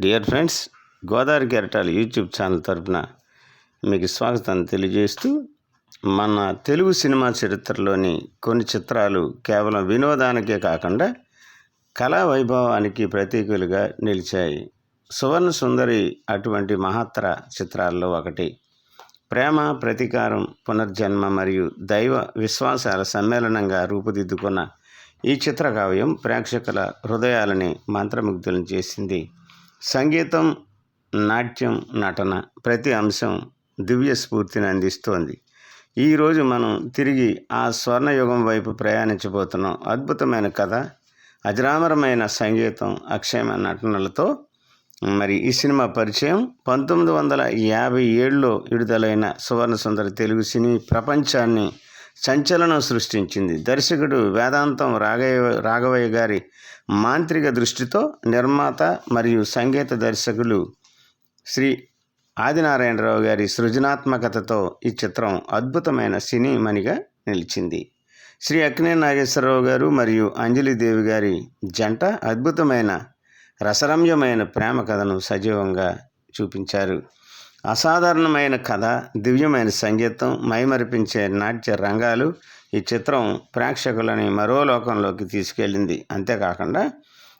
Dear friends Godavari కెరటాలు YouTube channel తరపున మీకు స్వాగతం తెలియజేస్తూ మన తెలుగు సినిమా చరిత్రలోని కొన్ని చిత్రాలు కేవలం వినోదానికే కాకుండా కళా వైభవానికి ప్రతీకలుగా నిలిచాయి. సువర్ణ సుందరి అటువంటి మహత్తర చిత్రాల్లో ఒకటి. ప్రేమ ప్రతీకారం పునర్జన్మ మరియు దైవ విశ్వాసాల సమ్మేళనంగా రూపుదిద్దుకున్న ఈ చిత్ర కావ్యం ప్రేక్షకుల హృదయాలని మంత్రముగ్ధులను చేసింది. సంగీతం నాట్యం నటన ప్రతి అంశం దివ్య స్ఫూర్తిని అందిస్తోంది. ఈరోజు మనం తిరిగి ఆ స్వర్ణయుగం వైపు ప్రయాణించబోతున్నాం. అద్భుతమైన కథ అజరామరమైన సంగీతం అక్షయమైన నటనలతో. మరి ఈ సినిమా పరిచయం పంతొమ్మిది వందల యాభై ఏడులో విడుదలైన సువర్ణ సుందర తెలుగు సినీ ప్రపంచాన్ని సంచలనం సృష్టించింది. దర్శకుడు వేదాంతం రాఘవ రాఘవయ్య గారి మాంత్రిక దృష్టితో నిర్మాత మరియు సంగీత దర్శకులు శ్రీ ఆదినారాయణరావు గారి సృజనాత్మకతతో ఈ చిత్రం అద్భుతమైన సినిమనిగా నిలిచింది. శ్రీ అక్నే నాగేశ్వరరావు గారు మరియు అంజలిదేవి గారి జంట అద్భుతమైన రసరమ్యమైన ప్రేమ కథను సజీవంగా చూపించారు. అసాధారణమైన కథ దివ్యమైన సంగీతం మైమరిపించే నాట్య రంగాలు ఈ చిత్రం ప్రేక్షకులని మరో లోకంలోకి తీసుకెళ్ళింది. అంతేకాకుండా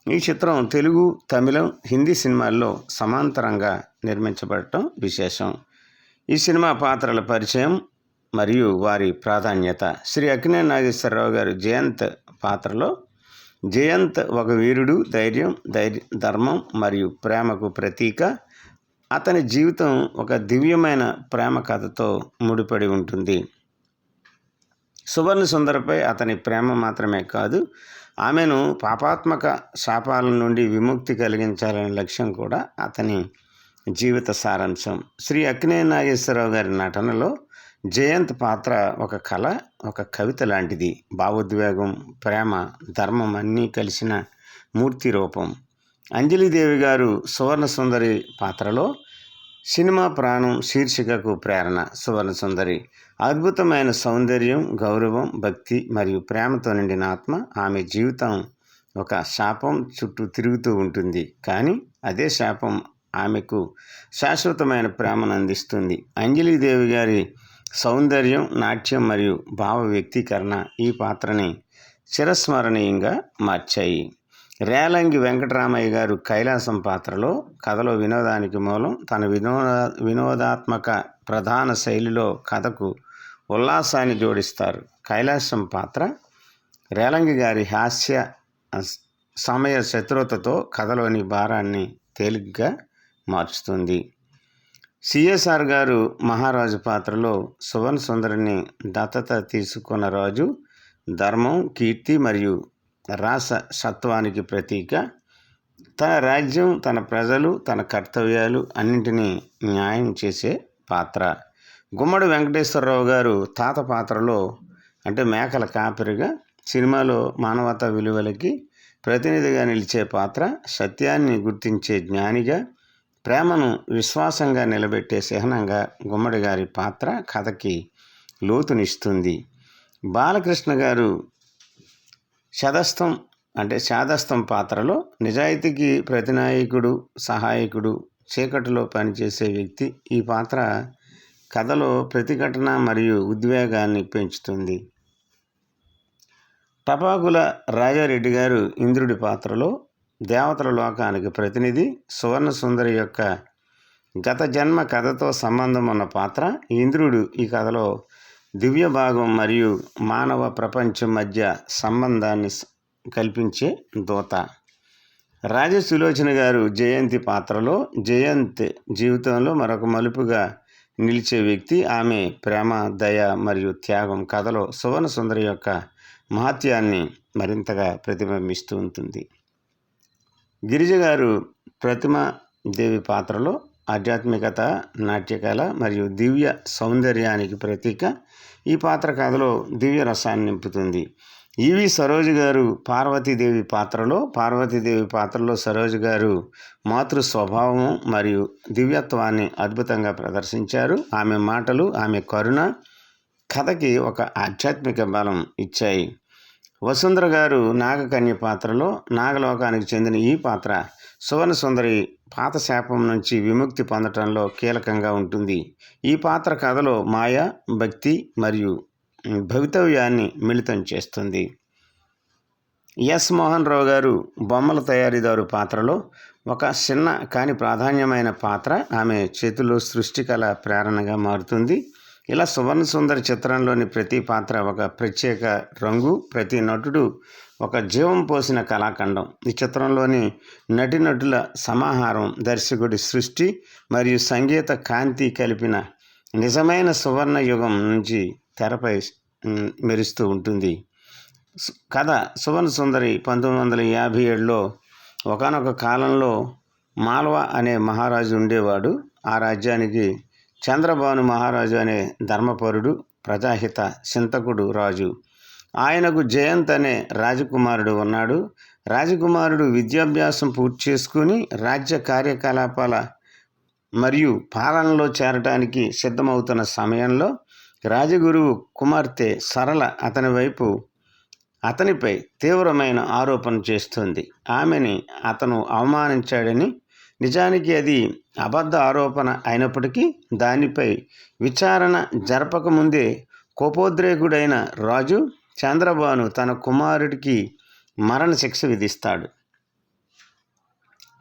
ఈ చిత్రం తెలుగు తమిళం హిందీ సినిమాల్లో సమాంతరంగా నిర్మించబడటం విశేషం. ఈ సినిమా పాత్రల పరిచయం మరియు వారి ప్రాధాన్యత. శ్రీ అక్కినే నాగేశ్వరరావు గారు జయంత్ పాత్రలో జయంత్ ఒక వీరుడు ధైర్యం ధైర్య ధర్మం మరియు ప్రేమకు ప్రతీక. అతని జీవితం ఒక దివ్యమైన ప్రేమ కథతో ముడిపడి ఉంటుంది. సువర్ణ సుందరపై అతని ప్రేమ మాత్రమే కాదు ఆమెను పాపాత్మక శాపాల నుండి విముక్తి కలిగించాలనే లక్ష్యం కూడా అతని జీవిత సారాంశం. శ్రీ అక్కినే నాగేశ్వరరావు గారి నటనలో జయంత్ పాత్ర ఒక కళ ఒక కవిత లాంటిది. భావోద్వేగం ప్రేమ ధర్మం అన్నీ కలిసిన మూర్తి రూపం. అంజలిదేవి గారు సువర్ణ సుందరి పాత్రలో సినిమా ప్రాణం శీర్షికకు ప్రేరణ సువర్ణ సుందరి. అద్భుతమైన సౌందర్యం గౌరవం భక్తి మరియు ప్రేమతో నిండిన ఆత్మ ఆమె జీవితం ఒక శాపం చుట్టూ తిరుగుతూ ఉంటుంది. కానీ అదే శాపం ఆమెకు శాశ్వతమైన ప్రేమను అందిస్తుంది. అంజలిదేవి గారి సౌందర్యం నాట్యం మరియు భావ వ్యక్తీకరణ ఈ పాత్రని చిరస్మరణీయంగా మార్చాయి. రేలంగి వెంకటరామయ్య గారు కైలాసం పాత్రలో కథలో వినోదానికి మూలం తన వినోద వినోదాత్మక ప్రధాన శైలిలో కథకు ఉల్లాసాన్ని జోడిస్తారు. కైలాసం పాత్ర రేలంగి గారి హాస్య సమయ శత్రుతతో కథలోని భారాన్ని తేలిగ్గా మార్చుతుంది. సిఎస్ఆర్ గారు మహారాజు పాత్రలో సువర్ణ సుందరిని దత్తత తీసుకున్న రాజు ధర్మం కీర్తి మరియు రాస సత్వానికి ప్రతీక. తన రాజ్యం తన ప్రజలు తన కర్తవ్యాలు అన్నింటినీ న్యాయం చేసే పాత్ర. గుమ్మడి వెంకటేశ్వరరావు గారు తాత పాత్రలో అంటే మేకల కాపరిగా సినిమాలో మానవతా విలువలకి ప్రతినిధిగా నిలిచే పాత్ర సత్యాన్ని గుర్తించే జ్ఞానిగా ప్రేమను విశ్వాసంగా నిలబెట్టే చిహ్నంగా గుమ్మడి గారి పాత్ర కథకి లోతునిస్తుంది. బాలకృష్ణ గారు శదస్థం అంటే శాదస్థం పాత్రలో నిజాయితీకి ప్రతినాయకుడు సహాయకుడు చీకటిలో పనిచేసే వ్యక్తి ఈ పాత్ర కథలో ప్రతిఘటన మరియు ఉద్వేగాన్ని పెంచుతుంది. టపాకుల రాజారెడ్డి గారు ఇంద్రుడి పాత్రలో దేవతల లోకానికి ప్రతినిధి సువర్ణ సుందరి యొక్క గత జన్మ కథతో సంబంధం ఉన్న పాత్ర ఇంద్రుడు ఈ కథలో దివ్య భాగం మరియు మానవ ప్రపంచం మధ్య సంబంధాన్ని కల్పించే దూత. రాజసులోచన గారు జయంతి పాత్రలో జయంత్ జీవితంలో మరొక మలుపుగా నిలిచే వ్యక్తి. ఆమె ప్రేమ దయ మరియు త్యాగం కథలో సువర్ణ సుందరి యొక్క మహత్యాన్ని మరింతగా ప్రతిబింబిస్తూ ఉంటుంది. గిరిజ గారు ప్రతిమ దేవి పాత్రలో ఆధ్యాత్మికత నాట్యకళ మరియు దివ్య సౌందర్యానికి ప్రతీక ఈ పాత్ర కథలో దివ్య రసాన్ని నింపుతుంది. ఈవి సరోజ్ గారు పార్వతీదేవి పాత్రలో పార్వతీదేవి పాత్రలో సరోజ్ గారు మాతృ స్వభావం మరియు దివ్యత్వాన్ని అద్భుతంగా ప్రదర్శించారు. ఆమె మాటలు ఆమె కరుణ కథకి ఒక ఆధ్యాత్మిక బలం ఇచ్చాయి. వసుంధర గారు నాగకన్య పాత్రలో నాగలోకానికి చెందిన ఈ పాత్ర సువర్ణ సుందరి పాత శాపం నుంచి విముక్తి పొందటంలో కీలకంగా ఉంటుంది. ఈ పాత్ర కథలో మాయ భక్తి మరియు భవితవ్యాన్ని మిళితం చేస్తుంది. ఎస్ మోహన్ రావు గారు బొమ్మల తయారీదారు పాత్రలో ఒక చిన్న కానీ ప్రాధాన్యమైన పాత్ర ఆమె చేతిలో సృష్టికల ప్రేరణగా మారుతుంది. ఇలా సువర్ణ సుందర చిత్రంలోని ప్రతి పాత్ర ఒక ప్రత్యేక రంగు ప్రతి నటుడు ఒక జీవం పోసిన కళాఖండం. ఈ చిత్రంలోని నటినటుల సమాహారం దర్శకుడి సృష్టి మరియు సంగీత కాంతి కలిపిన నిజమైన సువర్ణ యుగం నుంచి తెరపై మెరుస్తూ ఉంటుంది. కథ సువర్ణ సుందరి పంతొమ్మిది వందల యాభై ఏడులో ఒకనొక కాలంలో మాల్వా అనే మహారాజు ఉండేవాడు. ఆ రాజ్యానికి చంద్రభాను మహారాజు అనే ధర్మపరుడు ప్రజాహిత చింతకుడు రాజు. ఆయనకు జయంత్ అనే రాజకుమారుడు ఉన్నాడు. రాజకుమారుడు విద్యాభ్యాసం పూర్తి చేసుకుని రాజ్య కార్యకలాపాల మరియు పాలనలో చేరటానికి సిద్ధమవుతున్న సమయంలో రాజగురువు కుమార్తె సరళ అతని వైపు అతనిపై తీవ్రమైన ఆరోపణ చేస్తుంది. ఆమెని అతను అవమానించాడని నిజానికి అది అబద్ధ ఆరోపణ అయినప్పటికీ దానిపై విచారణ జరపకముందే కోపోద్రేకుడైన రాజు చంద్రబాను తన కుమారుడికి మరణశిక్ష విధిస్తాడు.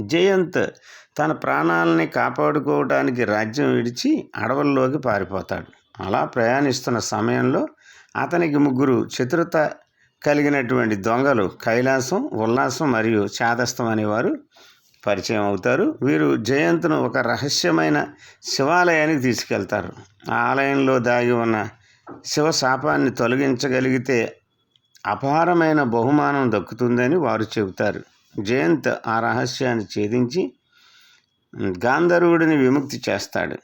జయంత్ తన ప్రాణాలని కాపాడుకోవడానికి రాజ్యం విడిచి అడవుల్లోకి పారిపోతాడు. అలా ప్రయాణిస్తున్న సమయంలో అతనికి ముగ్గురు చతురత కలిగినటువంటి దొంగలు కైలాసం ఉల్లాసం మరియు చాదస్తం అనేవారు పరిచయం అవుతారు. వీరు జయంత్ను ఒక రహస్యమైన శివాలయానికి తీసుకెళ్తారు. ఆ ఆలయంలో దాగి ఉన్న శివ శాపాన్ని తొలగించగలిగితే అపారమైన బహుమానం దక్కుతుందని వారు చెబుతారు. జయంత్ ఆ రహస్యాన్ని ఛేదించి గాంధర్వుడిని విముక్తి చేస్తాడు.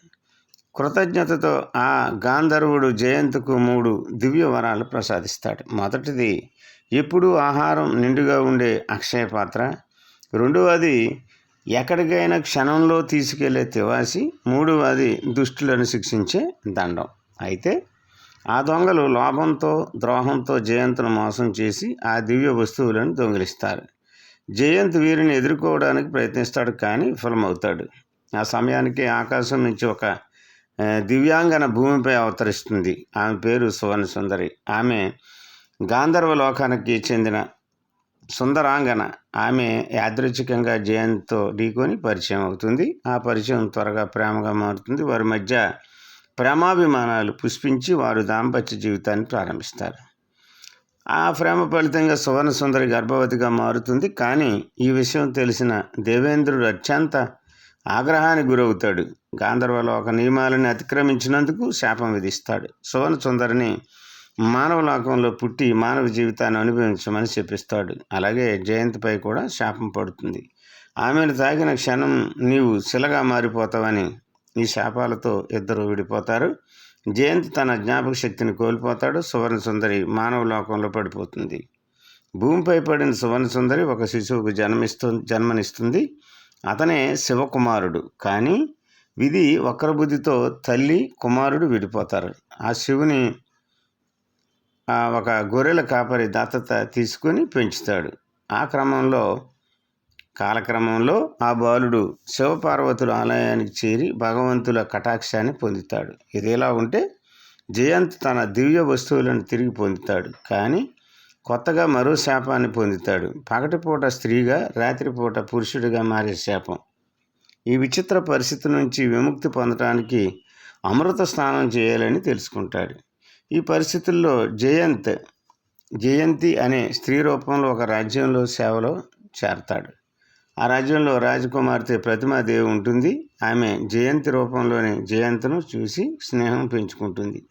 కృతజ్ఞతతో ఆ గాంధర్వుడు జయంత్కు మూడు దివ్య వరాలు ప్రసాదిస్తాడు. మొదటిది ఎప్పుడూ ఆహారం నిండుగా ఉండే అక్షయ పాత్ర. రెండవది ఎక్కడికైనా క్షణంలో తీసుకెళ్ళే తివాసి. మూడవది దుష్టులను శిక్షించే దండం. అయితే ఆ దొంగలు లోభంతో ద్రోహంతో జయంతును మోసం చేసి ఆ దివ్య వస్తువులను దొంగిలిస్తారు. జయంత్ వీరిని ఎదుర్కోవడానికి ప్రయత్నిస్తాడు కానీ విఫలమవుతాడు. ఆ సమయానికి ఆకాశం నుంచి ఒక దివ్యాంగన భూమిపై అవతరిస్తుంది. ఆమె పేరు సువర్ణ సుందరి ఆమె గాంధర్వ లోకానికి చెందిన సుందరాంగన. ఆమె యాదృచ్ఛికంగా జయంత్తో ఢీకొని పరిచయం అవుతుంది. ఆ పరిచయం త్వరగా ప్రేమగా మారుతుంది. వారి మధ్య ప్రేమాభిమానాలు పుష్పించి వారు దాంపత్య జీవితాన్ని ప్రారంభిస్తారు. ఆ ప్రేమ ఫలితంగా సువర్ణ సుందరి గర్భవతిగా మారుతుంది. కానీ ఈ విషయం తెలిసిన దేవేంద్రుడు అత్యంత ఆగ్రహానికి గురవుతాడు. గాంధర్వలోక నియమాలను అతిక్రమించినందుకు శాపం విధిస్తాడు. సువర్ణ సుందరిని మానవ లోకంలో పుట్టి మానవ జీవితాన్ని అనుభవించమని చెప్పిస్తాడు. అలాగే జయంతిపై కూడా శాపం పడుతుంది. ఆమెను తాగిన క్షణం నీవు శిలగా మారిపోతావని ఈ శాపాలతో ఇద్దరు విడిపోతారు. జయంత్ తన జ్ఞాపక శక్తిని కోల్పోతాడు. సువర్ణ సుందరి మానవ లోకంలో పడిపోతుంది. భూమిపై పడిన సువర్ణ సుందరి ఒక శిశువుకు జన్మిస్తూ జన్మనిస్తుంది. అతనే శివకుమారుడు. కానీ విధి వక్రబుద్ధితో తల్లి కుమారుడు విడిపోతారు. ఆ శివుని ఆ, ఒక గొర్రెల కాపరి దత్తత తీసుకొని పెంచుతాడు. ఆ క్రమంలో కాలక్రమంలో ఆ బాలుడు శివపార్వతుల ఆలయానికి చేరి భగవంతుల కటాక్షాన్ని పొందుతాడు. ఇదిలా ఉంటే జయంత్ తన దివ్య వస్తువులను తిరిగి పొందుతాడు. కానీ కొత్తగా మరో శాపాన్ని పొందుతాడు. పగటిపూట స్త్రీగా రాత్రిపూట పురుషుడిగా మారే శాపం. ఈ విచిత్ర పరిస్థితి నుంచి విముక్తి పొందడానికి అమృత స్నానం చేయాలని తెలుసుకుంటాడు. ఈ పరిస్థితుల్లో జయంత్ జయంతి అనే స్త్రీ రూపంలో ఒక రాజ్యంలో సేవలో చేరతాడు. ఆ రాజ్యంలో రాజకుమార్తె ప్రతిమాదేవి ఉంటుంది. ఆమె జయంతి రూపంలోని జయంతను చూసి స్నేహం పెంచుకుంటుంది.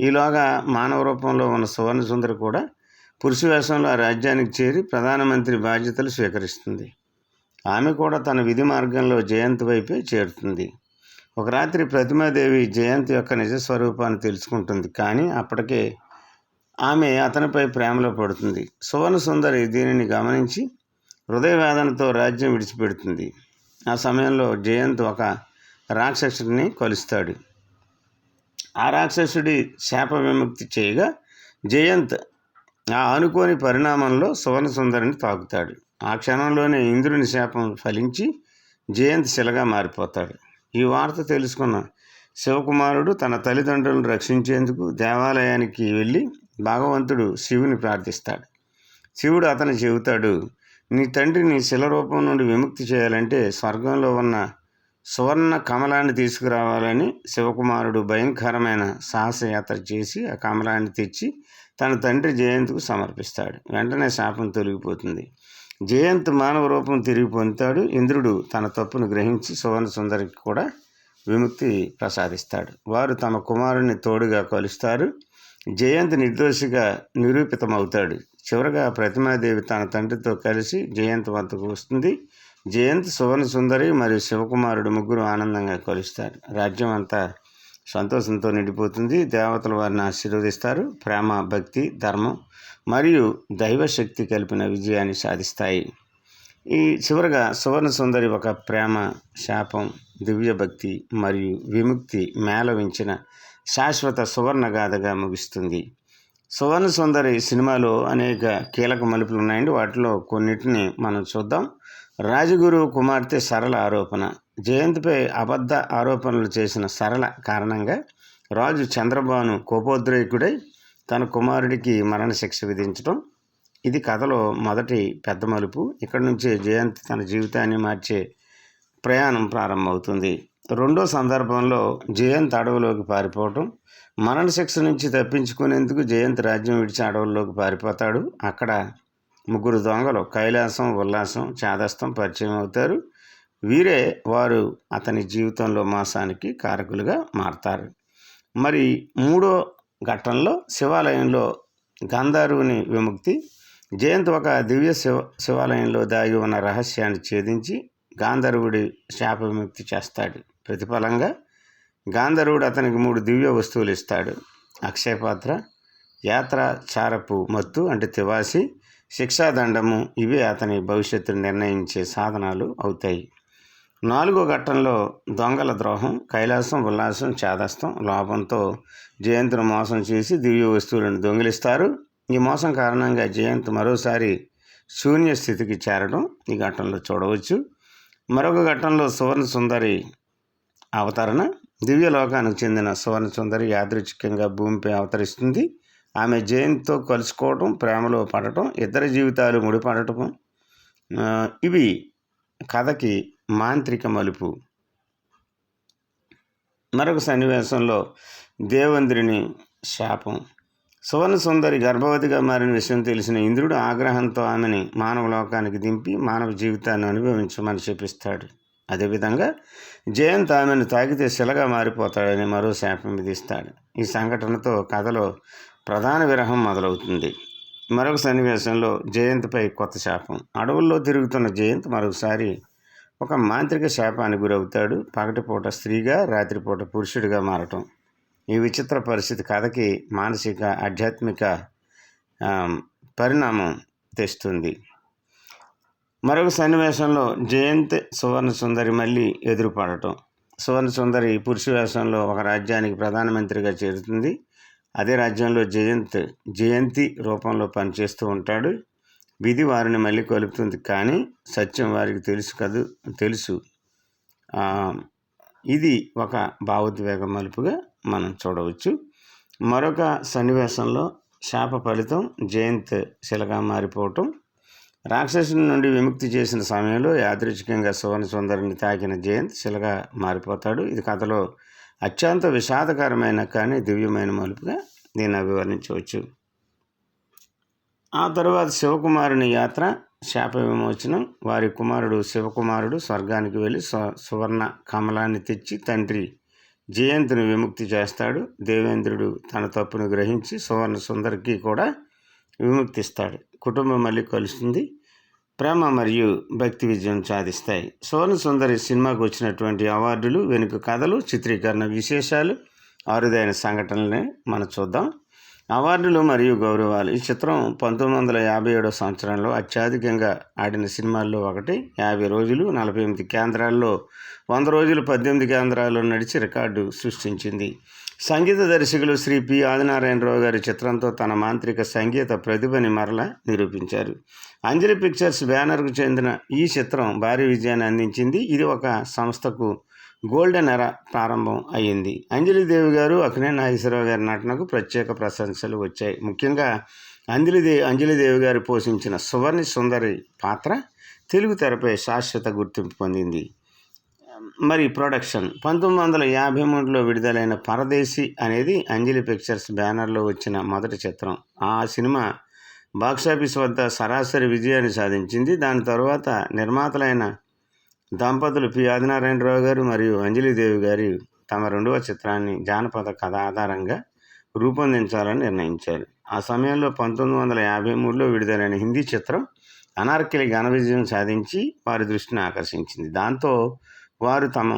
ఈలోగా మానవ రూపంలో ఉన్న సువర్ణ సుందరి కూడా పురుషవేషంలో ఆ రాజ్యానికి చేరి ప్రధానమంత్రి బాధ్యతలు స్వీకరిస్తుంది. ఆమె కూడా తన విధి మార్గంలో జయంతి వైపే చేరుతుంది. ఒక రాత్రి ప్రతిమాదేవి జయంతి యొక్క నిజ స్వరూపాన్ని తెలుసుకుంటుంది. కానీ అప్పటికే ఆమె అతనిపై ప్రేమలో పడుతుంది. సువర్ణ సుందరి దీనిని గమనించి హృదయవేదనతో రాజ్యం విడిచిపెడుతుంది. ఆ సమయంలో జయంత్ ఒక రాక్షసుడిని కొలుస్తాడు. ఆ రాక్షసుడి శాప విముక్తి చేయగా జయంత్ ఆ అనుకోని పరిణామంలో సువర్ణ సుందరిని తాకుతాడు. ఆ క్షణంలోనే ఇంద్రుని శాపం ఫలించి జయంత్ శిలగా మారిపోతాడు. ఈ వార్త తెలుసుకున్న శివకుమారుడు తన తల్లిదండ్రులను రక్షించేందుకు దేవాలయానికి వెళ్ళి భగవంతుడు శివుని ప్రార్థిస్తాడు. శివుడు అతను చెబుతాడు నీ తండ్రిని శిల రూపం నుండి విముక్తి చేయాలంటే స్వర్గంలో ఉన్న సువర్ణ కమలాన్ని తీసుకురావాలని శివకుమారుడు భయంకరమైన సాహసయాత్ర చేసి ఆ కమలాన్ని తెచ్చి తన తండ్రి జయంత్కు సమర్పిస్తాడు. వెంటనే శాపం తొలగిపోతుంది. జయంత్ మానవ రూపం తిరిగి పొందుతాడు. ఇంద్రుడు తన తప్పును గ్రహించి సువర్ణ సుందరికి కూడా విముక్తి ప్రసాదిస్తాడు. వారు తమ కుమారుని తోడుగా కలుస్తారు. జయంత్ నిర్దోషిగా నిరూపితమవుతాడు. చివరగా ప్రతిమాదేవి తన తండ్రితో కలిసి జయంత్ వద్దకు వస్తుంది. జయంత్ సువర్ణ సుందరి మరియు శివకుమారుడు ముగ్గురు ఆనందంగా కలుస్తారు. రాజ్యం అంతా సంతోషంతో నిండిపోతుంది. దేవతలు వారిని ఆశీర్వదిస్తారు. ప్రేమ భక్తి ధర్మం మరియు దైవశక్తి కలిపిన విజయాన్ని సాధిస్తాయి. ఈ చివరగా సువర్ణ సుందరి ఒక ప్రేమ శాపం దివ్య భక్తి మరియు విముక్తి మేళవించిన శాశ్వత సువర్ణ గాథగా ముగిస్తుంది. సువర్ణ సుందరి సినిమాలో అనేక కీలక మలుపులు ఉన్నాయండి. వాటిలో కొన్నిటిని మనం చూద్దాం. రాజగురు కుమార్తె సరళ ఆరోపణ. జయంత్పై అబద్ధ ఆరోపణలు చేసిన సరళ కారణంగా రాజు చంద్రబాను కోపోద్రేకుడై తన కుమారుడికి మరణశిక్ష విధించడం ఇది కథలో మొదటి పెద్ద మలుపు. ఇక్కడి నుంచే జయంత్ తన జీవితాన్ని మార్చే ప్రయాణం ప్రారంభమవుతుంది. రెండో సందర్భంలో జయంత్ అడవులోకి పారిపోవటం మరణశిక్ష నుంచి తప్పించుకునేందుకు జయంత్ రాజ్యం విడిచి అడవుల్లోకి పారిపోతాడు. అక్కడ ముగ్గురు దొంగలు కైలాసం ఉల్లాసం చాదస్తం పరిచయం అవుతారు. వీరే వారు అతని జీవితంలో మాసానికి కారకులుగా మారతారు. మరి మూడో ఘట్టంలో శివాలయంలో గాంధారువుని విముక్తి జయంత్ ఒక దివ్య శివ శివాలయంలో దాగి ఉన్న రహస్యాన్ని ఛేదించి గాంధర్వుడి శాప విముక్తి చేస్తాడు. ప్రతిఫలంగా గాంధర్వుడు అతనికి మూడు దివ్య వస్తువులు ఇస్తాడు. అక్షయపాత్ర యాత్ర చారపు మత్తు అంటే తివాసి శిక్షాదండము ఇవే అతని భవిష్యత్తును నిర్ణయించే సాధనాలు అవుతాయి. నాలుగో ఘట్టంలో దొంగల ద్రోహం కైలాసం ఉల్లాసం చాదస్తం లోపంతో జయంతును మోసం చేసి దివ్య వస్తువులను దొంగిలిస్తారు. ఈ మోసం కారణంగా జయంత్ మరోసారి శూన్య స్థితికి చేరడం ఈ ఘట్టంలో చూడవచ్చు. మరొక ఘట్టంలో సువర్ణ సుందరి అవతరణ దివ్య లోకానికి చెందిన సువర్ణ సుందరి యాదృచ్ఛికంగా భూమిపై అవతరిస్తుంది. ఆమె జయంత్తో కలుసుకోవటం ప్రేమలో పడటం ఇద్దరి జీవితాలు ముడిపడటం ఇవి కథకి మాంత్రిక మలుపు. మరొక సన్నివేశంలో దేవేంద్రుని శాపం. సువర్ణ సుందరి గర్భవతిగా మారిన విషయం తెలిసిన ఇంద్రుడు ఆగ్రహంతో ఆమెని మానవ లోకానికి దింపి మానవ జీవితాన్ని అనుభవించమని చెప్పిస్తాడు. అదేవిధంగా జయంత్ ఆమెను తాకితే శిలగా మారిపోతాడని మరో శాపం విధిస్తాడు. ఈ సంఘటనతో కథలో ప్రధాన విరహం మొదలవుతుంది. మరొక సన్నివేశంలో జయంత్పై కొత్త శాపం. అడవుల్లో తిరుగుతున్న జయంత్ మరొకసారి ఒక మాంత్రిక శాపానికి గురవుతాడు. పగటిపూట స్త్రీగా రాత్రిపూట పురుషుడిగా మారటం. ఈ విచిత్ర పరిస్థితి కథకి మానసిక ఆధ్యాత్మిక పరిణామం తెస్తుంది. మరొక సన్నివేశంలో జయంత్ సువర్ణ సుందరి మళ్ళీ ఎదురుపడటం. సువర్ణ సుందరి పురుష వేషంలో ఒక రాజ్యానికి ప్రధానమంత్రిగా చేరుతుంది. అదే రాజ్యంలో జయంత్ జయంతి రూపంలో పనిచేస్తూ ఉంటాడు. విధి వారిని మళ్ళీ కలుపుతుంది. కానీ సత్యం వారికి తెలుసు కదూ తెలుసు. ఇది ఒక భావోద్వేగ మలుపుగా మనం చూడవచ్చు. మరొక సన్నివేశంలో శాప ఫలితం జయంత్ శిలగా మారిపోవటం. రాక్షసుని నుండి విముక్తి చేసిన సమయంలో యాదృచ్ఛికంగా సువర్ణ సుందరిని తాకిన జయంత్ శిలగా మారిపోతాడు. ఇది కథలో అత్యంత విషాదకరమైన కానీ దివ్యమైన మలుపుగా దీన్ని అభివర్ణించవచ్చు. ఆ తర్వాత శివకుమారుని యాత్ర శాప విమోచనం వారి కుమారుడు శివకుమారుడు స్వర్గానికి వెళ్ళి సువర్ణ కమలాన్ని తెచ్చి తండ్రి జయంతుని విముక్తి చేస్తాడు. దేవేంద్రుడు తన తప్పును గ్రహించి సువర్ణ సుందరికి కూడా విముక్తిస్తాడు. కుటుంబం మళ్ళీ కలుస్తుంది. ప్రేమ మరియు భక్తి విజయం సాధిస్తాయి. సోన సుందరి సినిమాకు వచ్చినటువంటి అవార్డులు వెనుక కథలు చిత్రీకరణ విశేషాలు అరుదైన సంఘటనలని మనం చూద్దాం. అవార్డులు మరియు గౌరవాలు. ఈ చిత్రం పంతొమ్మిది వందల యాభై ఏడో సంవత్సరంలో అత్యధికంగా ఆడిన సినిమాల్లో ఒకటి. యాభై రోజులు నలభై ఎనిమిది కేంద్రాల్లో వంద రోజులు పద్దెనిమిది కేంద్రాల్లో నడిచి రికార్డు సృష్టించింది. సంగీత దర్శకులు శ్రీ పి. ఆదినారాయణరావు గారి చిత్రంతో తన మాంత్రిక సంగీత ప్రతిభని మరల నిరూపించారు. అంజలి పిక్చర్స్ బ్యానర్కు చెందిన ఈ చిత్రం భారీ విజయాన్ని అందించింది. ఇది ఒక సంస్థకు గోల్డెన్ ఎరా ప్రారంభం అయ్యింది. అంజలిదేవి గారు అక్కినే నాగేశ్వరరావు గారి నటనకు ప్రత్యేక ప్రశంసలు వచ్చాయి. ముఖ్యంగా అంజలిదేవి అంజలిదేవి గారు పోషించిన సువర్ణి సుందరి పాత్ర తెలుగు తెరపై శాశ్వత గుర్తింపు పొందింది. మరి ప్రొడక్షన్. పంతొమ్మిది వందల యాభై మూడులో విడుదలైన పరదేశి అనేది అంజలి పిక్చర్స్ బ్యానర్లో వచ్చిన మొదటి చిత్రం. ఆ సినిమా బాక్సాఫీస్ వద్ద సరాసరి విజయాన్ని సాధించింది. దాని తరువాత నిర్మాతలైన దంపతులు పి. ఆదినారాయణరావు గారు మరియు అంజలిదేవి గారు తమ రెండవ చిత్రాన్ని జానపద కథ ఆధారంగా రూపొందించాలని నిర్ణయించారు. ఆ సమయంలో పంతొమ్మిది వందల యాభై మూడులో విడుదలైన హిందీ చిత్రం అనార్కిలి ఘన విజయం సాధించి వారి దృష్టిని ఆకర్షించింది. దాంతో వారు తమ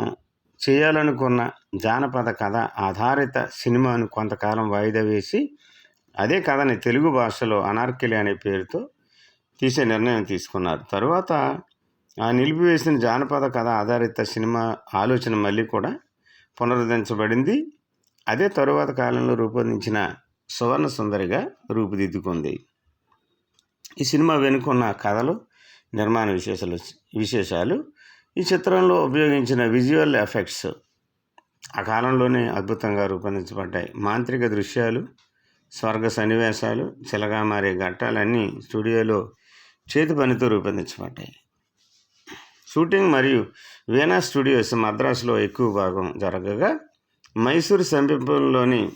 చేయాలనుకున్న జానపద కథ ఆధారిత సినిమాను కొంతకాలం వాయిదా వేసి అదే కథని తెలుగు భాషలో అనార్కిలి అనే పేరుతో తీసే నిర్ణయం తీసుకున్నారు. తరువాత ఆ నిలిపివేసిన జానపద కథ ఆధారిత సినిమా ఆలోచన మళ్ళీ కూడా పునరుద్ధరించబడింది. అదే తరువాత కాలంలో రూపొందించిన సువర్ణ సుందరిగా రూపుదిద్దుకుంది. ఈ సినిమా వెనుకున్న కథలు నిర్మాణ విశేషాలు విశేషాలు ఈ చిత్రంలో ఉపయోగించిన విజువల్ ఎఫెక్ట్స్ ఆ కాలంలోనే అద్భుతంగా రూపొందించబడ్డాయి. మాంత్రిక దృశ్యాలు స్వర్గ సన్నివేశాలు చిలగా మారే ఘట్టాలన్నీ స్టూడియోలో చేతి పనితో రూపొందించబడ్డాయి. షూటింగ్ మరియు వీణా స్టూడియోస్ మద్రాసులో ఎక్కువ భాగం జరగగా మైసూరు సమీపంలోని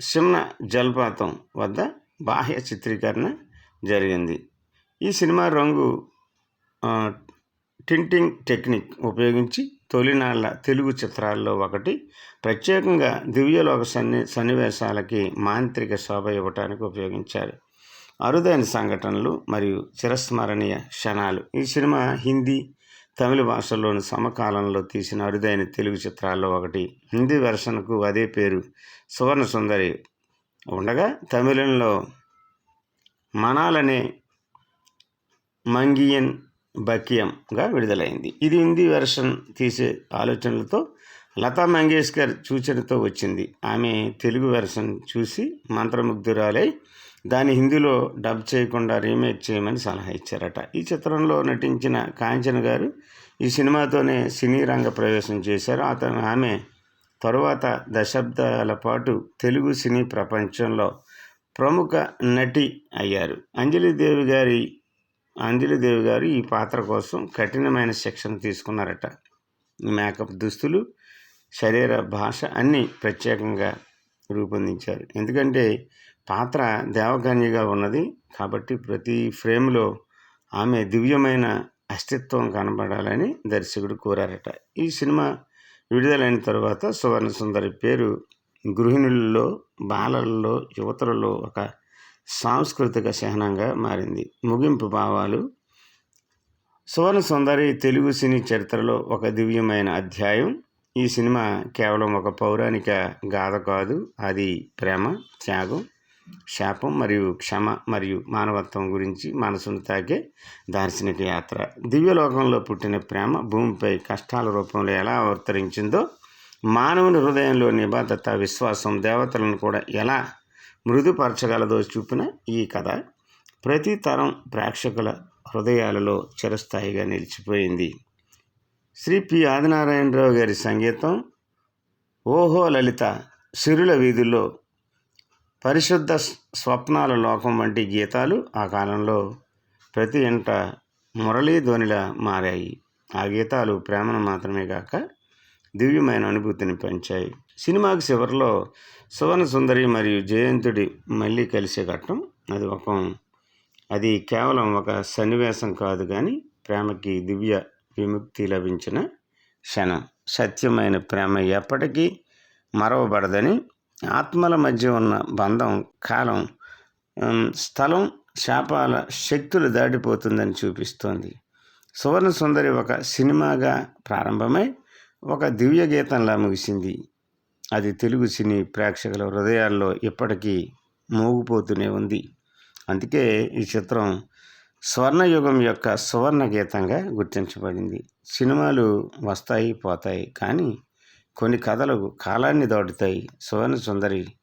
సిమ్న జలపాతం వద్ద బాహ్య చిత్రీకరణ జరిగింది. ఈ సినిమా రంగు టింటింగ్ టెక్నిక్ ఉపయోగించి తొలినాళ్ళ తెలుగు చిత్రాల్లో ఒకటి ప్రత్యేకంగా దివ్యలోక సన్ని సన్నివేశాలకి మాంత్రిక శోభ ఇవ్వటానికి ఉపయోగించారు. అరుదైన సంఘటనలు మరియు చిరస్మరణీయ క్షణాలు. ఈ సినిమా హిందీ తమిళ భాషల్లోని సమకాలంలో తీసిన అరుదైన తెలుగు చిత్రాల్లో ఒకటి. హిందీ వెర్షన్కు అదే పేరు సువర్ణ సుందరి. ఉండగా తమిళంలో మనాలనే మంగియన్ బకియంగా విడుదలైంది. ఇది హిందీ వెర్షన్ తీసే ఆలోచనలతో లతా మంగేష్కర్ సూచనతో వచ్చింది. ఆమె తెలుగు వెర్షన్ చూసి మంత్రముగ్ధురాలై దాన్ని హిందీలో డబ్ చేయకుండా రీమేక్ చేయమని సలహా ఇచ్చారట. ఈ చిత్రంలో నటించిన కాంచన గారు ఈ సినిమాతోనే సినీ రంగ ప్రవేశం చేశారు. అతను ఆమె తరువాత దశాబ్దాల పాటు తెలుగు సినీ ప్రపంచంలో ప్రముఖ నటి అయ్యారు. అంజలిదేవి గారి అంజలిదేవి గారు ఈ పాత్ర కోసం కఠినమైన శిక్షణ తీసుకున్నారట. మేకప్ దుస్తులు శరీర భాష అన్నీ ప్రత్యేకంగా రూపొందించారు. ఎందుకంటే పాత్ర దేవకన్యగా ఉన్నది కాబట్టి ప్రతి ఫ్రేమ్లో ఆమె దివ్యమైన అస్తిత్వం కనబడాలని దర్శకుడు కోరారట. ఈ సినిమా విడుదలైన తర్వాత సువర్ణ సుందరి పేరు గృహిణుల్లో బాలల్లో యువతలలో ఒక సాంస్కృతిక చిహ్నంగా మారింది. ముగింపు భావాలు. సువర్ణ సుందరి తెలుగు సినీ చరిత్రలో ఒక దివ్యమైన అధ్యాయం. ఈ సినిమా కేవలం ఒక పౌరాణిక గాథ కాదు. అది ప్రేమ త్యాగం శాపం మరియు క్షమ మరియు మానవత్వం గురించి మనసును తాకే దార్శనిక యాత్ర. దివ్యలోకంలో పుట్టిన ప్రేమ భూమిపై కష్టాల రూపంలో ఎలా అవతరించిందో మానవుని హృదయంలో నిబద్ధత విశ్వాసం దేవతలను కూడా ఎలా మృదుపరచగలదో చూపిన ఈ కథ ప్రతి తరం ప్రేక్షకుల హృదయాలలో చిరస్థాయిగా నిలిచిపోయింది. శ్రీ పి ఆదినారాయణరావు గారి సంగీతం ఓహో లలిత సిరుల వీధుల్లో పరిశుద్ధ స్వప్నాల లోకం వంటి గీతాలు ఆ కాలంలో ప్రతి ఇంట మురళీ ధ్వనిలా మారాయి. ఆ గీతాలు ప్రేమను మాత్రమే కాక దివ్యమైన అనుభూతిని పెంచాయి. సినిమాకి చివరిలో సువర్ణ సుందరి మరియు జయంతుడి మళ్ళీ కలిసే ఘట్టం. అది ఒక అది కేవలం ఒక సన్నివేశం కాదు కానీ ప్రేమకి దివ్య విముక్తి లభించిన క్షణం. సత్యమైన ప్రేమ ఎప్పటికీ మరవబడదని ఆత్మల మధ్య ఉన్న బంధం కాలం స్థలం శాపాల శక్తులు దాటిపోతుందని చూపిస్తోంది. సువర్ణ సుందరి ఒక సినిమాగా ప్రారంభమై ఒక దివ్య గీతంలా ముగిసింది. అది తెలుగు సినీ ప్రేక్షకుల హృదయాల్లో ఇప్పటికీ మోగిపోతూనే ఉంది. అందుకే ఈ చిత్రం స్వర్ణయుగం యొక్క సువర్ణ గీతంగా గుర్తించబడింది. సినిమాలు వస్తాయి పోతాయి కానీ కొన్ని కథలు కాలాన్ని దాటుతాయి. సువర్ణ సుందరి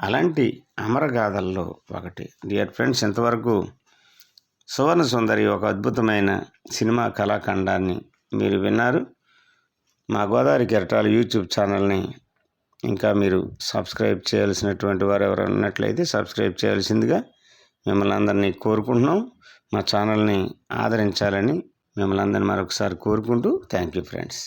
అలాంటి అమరగాథల్లో ఒకటి. డియర్ ఫ్రెండ్స్ ఇంతవరకు సువర్ణ సుందరి ఒక అద్భుతమైన సినిమా కళాఖండాన్ని మీరు విన్నారు. మా గోదావరి కెరటాలు యూట్యూబ్ ఛానల్ని ఇంకా మీరు సబ్స్క్రైబ్ చేయాల్సినటువంటి వారు ఎవరైనా ఉన్నట్లయితే సబ్స్క్రైబ్ చేయాల్సిందిగా మిమ్మల్ని అందరినీ కోరుకుంటున్నాం. మా ఛానల్ని ఆదరించాలని మిమ్మల్ని అందరినీ మరొకసారి కోరుకుంటూ థ్యాంక్ యూ ఫ్రెండ్స్.